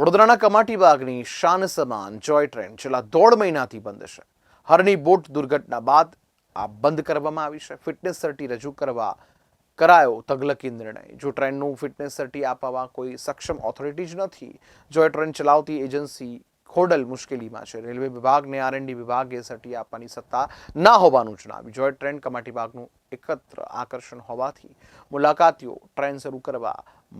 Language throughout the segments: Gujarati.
વડોદરાના કમાટી બાગની શાન સમાન જોય ટ્રેન છેલ્લા દોઢ મહિનાથી બંધ છે. હરની બોટ દુર્ઘટના બાદ આ બંધ કરવામાં આવી છે. ફિટનેસ સર્ટી રજૂ કરવા કરાયો તગલકી નિર્ણય. જો ટ્રેનનું ફિટનેસ સર્ટી આપવા કોઈ સક્ષમ ઓથોરિટી જ નથી, જોય ટ્રેન ચલાવતી એજન્સી ખોડલ મુશ્કેલીમાં છે. રેલવે વિભાગને આરએનડી વિભાગે સર્ટી આપવાની સત્તા ના હોવાનું જણાવ્યું. જોય ટ્રેન કમાટી બાગનું એકત્ર આકર્ષણ હોવાથી મુલાકાતીઓ ટ્રેન શરૂ કરવા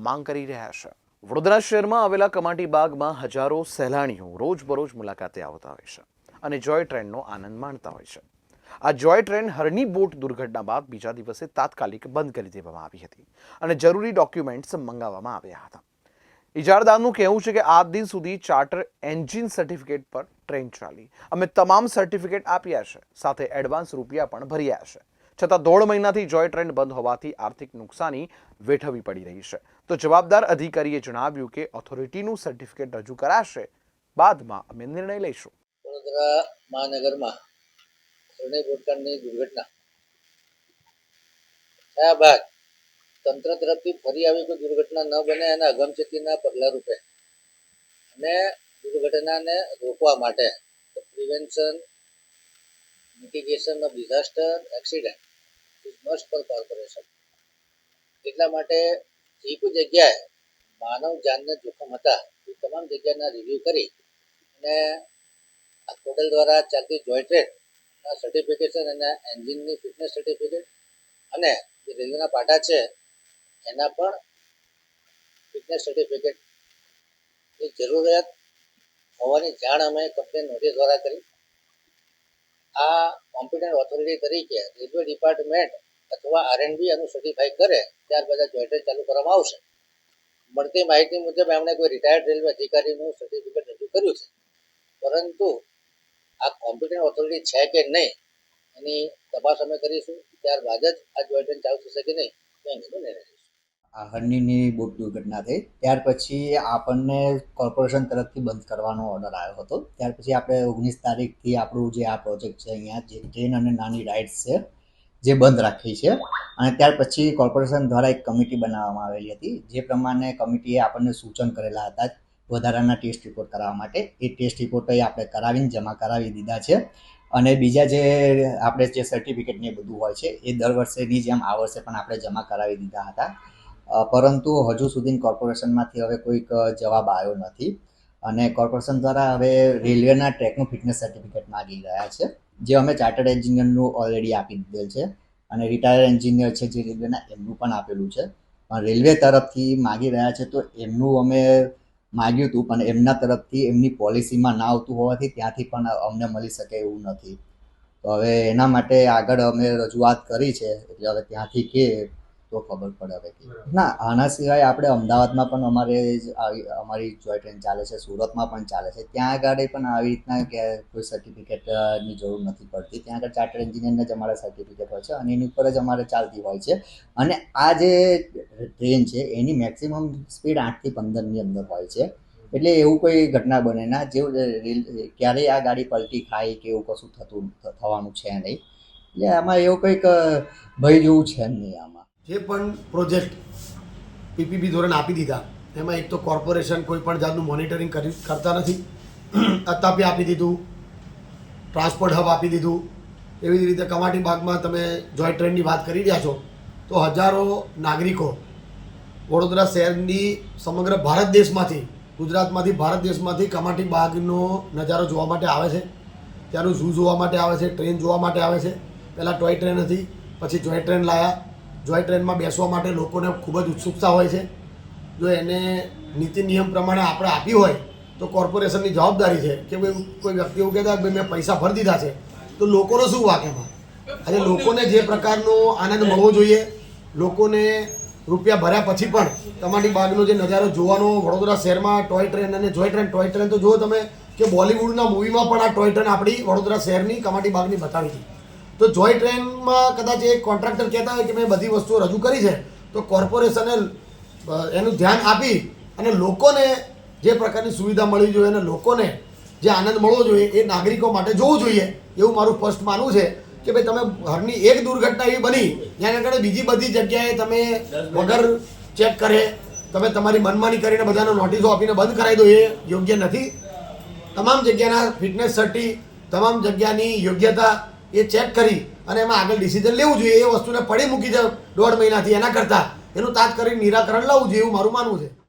માંગ કરી રહ્યા છે. વડોદરા શહેરમાં આવેલા કમાટી બાગમાં હજારો સહેલાણીઓ રોજબરોજ મુલાકાતે આવતા હોય છે અને જોય ટ્રેનનો આનંદ માણતા હોય છે. આ જોય ટ્રેન હરની બોટ દુર્ઘટના બાદ બીજા દિવસે તાત્કાલિક બંધ કરી દેવામાં આવી હતી અને જરૂરી ડોક્યુમેન્ટ્સ મંગાવવામાં આવ્યા હતા. ઇજારદારનું કહેવું છે કે આજ દિન સુધી ચાર્ટર એન્જિન સર્ટિફિકેટ પર ટ્રેન ચાલી. અમે તમામ સર્ટિફિકેટ આપ્યા છે, સાથે એડવાન્સ રૂપિયા પણ ભર્યા છે. છતાં દોઢ મહિનાથી જોય ટ્રેન બંધ હોવાથી આર્થિક નુકસાની વેઠવવી પડી રહી છે. તો જવાબદાર અધિકારીએ જણાવ્યું કે ઓથોરિટીનું સર્ટિફિકેટ રજૂ કરાશે. બાદમાં અમે નિર્ણય લઈશું. વડોદરા મહાનગરમાં બોટકાંડની દુર્ઘટના. થયા બાદ તંત્ર તરફથી ફરી આવી કોઈ દુર્ઘટના ન બને એના અગમચેતીના પગલા રૂપે. અને દુર્ઘટનાને રોકવા માટે prevention mitigation of disaster accident for corporation એટલા માટે જે કોઈ જગ્યાએ માનવ જાનને જોખમ હતા, એ તમામ જગ્યાના રિવ્યૂ કરી અને આ પોર્ટલ દ્વારા ચાલતી જોઈન્ટ ટ્રેનના સર્ટિફિકેશન અને એન્જિનની ફિટનેસ સર્ટિફિકેટ અને જે રેલવેના પાટા છે, એના પણ ફિટનેસ સર્ટિફિકેટ એ જરૂરિયાત હોવાની જાણ અમે કમ્પ્લેન નોટિસ દ્વારા કરી. આ કોમ્પિટન્ટ ઓથોરિટી તરીકે રેલવે ડિપાર્ટમેન્ટ અથવા આરએનબી આનું સર્ટિફાઈ કરે, ત્યારબાદ બધા જોઈન્ટ ચાલુ કરવામાં આવશે. મળતી માહિતી મુજબ એમણે કોઈ રિટાયર્ડ રેલવે અધિકારીનું સર્ટિફિકેટ રજૂ કર્યું છે. પરંતુ આ કોમ્પિટન્ટ ઓથોરિટી છે કે નહીં, એની તપાસ અમે કરીશું. ત્યારબાદ જ આ જોઈન્ટ ચાલુ થશે કે નહીં તો અંગેનો નિર્ણય આ હરણીની બોટ દુર્ઘટના થઈ. ત્યાર પછી આપણને કોર્પોરેશન તરફથી બંધ કરવાનો ઓર્ડર આવ્યો હતો. ત્યાર પછી આપણે ઓગણીસ તારીખથી આપણું જે આ પ્રોજેક્ટ છે અહીંયા, જે ટ્રેન અને નાની રાઇડ્સ છે, જે બંધ રાખી છે. અને ત્યાર પછી કોર્પોરેશન દ્વારા એક કમિટી બનાવવામાં આવેલી હતી. જે પ્રમાણે કમિટીએ આપણને સૂચન કરેલા હતા વધારાના ટેસ્ટ રિપોર્ટ કરાવવા માટે. એ ટેસ્ટ રિપોર્ટ આપણે કરાવીને જમા કરાવી દીધા છે. અને બીજા જે આપણે જે સર્ટિફિકેટ ને બધું હોય છે, એ દર વર્ષેની જેમ આ વર્ષે પણ આપણે જમા કરાવી દીધા હતા. પરંતુ હજુ સુધી કોર્પોરેશનમાંથી હવે કોઈક જવાબ આવ્યો નથી. અને કોર્પોરેશન દ્વારા હવે રેલવેના ટ્રેકનું ફિટનેસ સર્ટિફિકેટ માગી રહ્યા છે, જે અમે ચાર્ટર્ડ એન્જિનિયરનું ઓલરેડી આપી દીધેલ છે. અને રિટાયર્ડ એન્જિનિયર છે જે રેલવેના, એમનું પણ આપેલું છે. પણ રેલવે તરફથી માગી રહ્યા છે તો એમનું અમે માગ્યું હતું, પણ એમના તરફથી એમની પોલિસીમાં ના આવતું હોવાથી ત્યાંથી પણ અમને મળી શકે એવું નથી. તો હવે એના માટે આગળ અમે રજૂઆત કરી છે, એટલે હવે ત્યાંથી કે તો ખબર પડે હવે કે. ના આના સિવાય આપણે અમદાવાદમાં પણ અમારે અમારી જોય ટ્રેન ચાલે છે સુરતમાં પણ ચાલે છે. ત્યાં આગળ પણ આવી રીતના કોઈ સર્ટિફિકેટની જરૂર નથી પડતી. ત્યાં આગળ ચાર્ટર એન્જિનિયરને જ અમારે સર્ટિફિકેટ હોય છે અને એની ઉપર જ અમારે ચાલતી હોય છે. અને આ જે ટ્રેન છે એની મેક્સિમમ સ્પીડ આઠથી પંદરની અંદર હોય છે. એટલે એવું કોઈ ઘટના બને ના જેવું રેલ ક્યારેય આ ગાડી પલટી ખાય કે એવું કશું થતું થવાનું છે નહીં. એટલે આમાં એવું કંઈક ભય જેવું છે નહીં આમાં. જે પણ પ્રોજેક્ટ પીપીપી ધોરણ આપી દીધા. એમાં એક તો કોર્પોરેશન કોઈ પણ જાતનું મોનિટરિંગ કરી કરતા નથી. અતાપી આપી દીધું. ટ્રાન્સપોર્ટ હબ આપી દીધું. એવી રીતે કમાટી બાગમાં તમે જોય ટ્રેનની વાત કરી રહ્યા છો, તો હજારો નાગરિકો વડોદરા શહેરની સમગ્ર ભારત દેશમાંથી, ગુજરાતમાંથી, ભારત દેશમાંથી કમાટી બાગનો નજારો જોવા માટે આવે છે. ત્યાંનું ઝૂ જોવા માટે આવે છે, ટ્રેન જોવા માટે આવે છે. પહેલાં ટોય ટ્રેન હતી, પછી જોય ટ્રેન લાયા. જોય ટ્રેનમાં બેસવા માટે લોકોને ખૂબ જ ઉત્સુકતા હોય છે, જો એને નીતિ નિયમ પ્રમાણે આપણે આપી હોય, તો કોર્પોરેશનની જવાબદારી છે કે ભાઈ કોઈ વ્યક્તિ એવું કહેતા ભાઈ મેં પૈસા ભરી દીધા છે, તો લોકોનો શું વાક એમાં? આજે લોકોને જે પ્રકારનો આનંદ મળવો જોઈએ, લોકોને રૂપિયા ભર્યા પછી પણ કમાટી બાગનો જે નજારો જોવાનો, વડોદરા શહેરમાં ટોય ટ્રેન અને જોય ટ્રેન, ટોય ટ્રેન તો જુઓ તમે, કે બોલિવૂડના મૂવીમાં પણ આ ટોય ટ્રેન આપણી વડોદરા શહેરની કમાટી બાગની બતાવી હતી તો જોય ટ્રેનમાં કદાચ એક કોન્ટ્રાક્ટર કહેતા હોય કે મેં બધી વસ્તુઓ રજૂ કરી છે, તો કોર્પોરેશને એનું ધ્યાન આપી અને લોકોને જે પ્રકારની સુવિધા મળવી જોઈએ અને લોકોને જે આનંદ મળવો જોઈએ એ નાગરિકો માટે જોવું જોઈએ, એવું મારું ફર્સ્ટ માનવું છે કે ભાઈ તમે ઘરની એક દુર્ઘટના એવી બની, જ્યાં આગળ બીજી બધી જગ્યાએ તમે વગર ચેક કરે, તમે તમારી મનમાની કરીને બધાને નોટિસો આપીને બંધ કરાવી દો, એ યોગ્ય નથી. તમામ જગ્યાના ફિટનેસ સર્ટી તમામ જગ્યાની યોગ્યતા એ ચેક કરી અને એમાં આગળ ડિસિઝન લેવું જોઈએ. એ વસ્તુને પડી મૂકી છે દોઢ મહિનાથી એના કરતાં. એનું તાત્કાલિક નિરાકરણ લાવવું જોઈએ એવું મારું માનવું છે.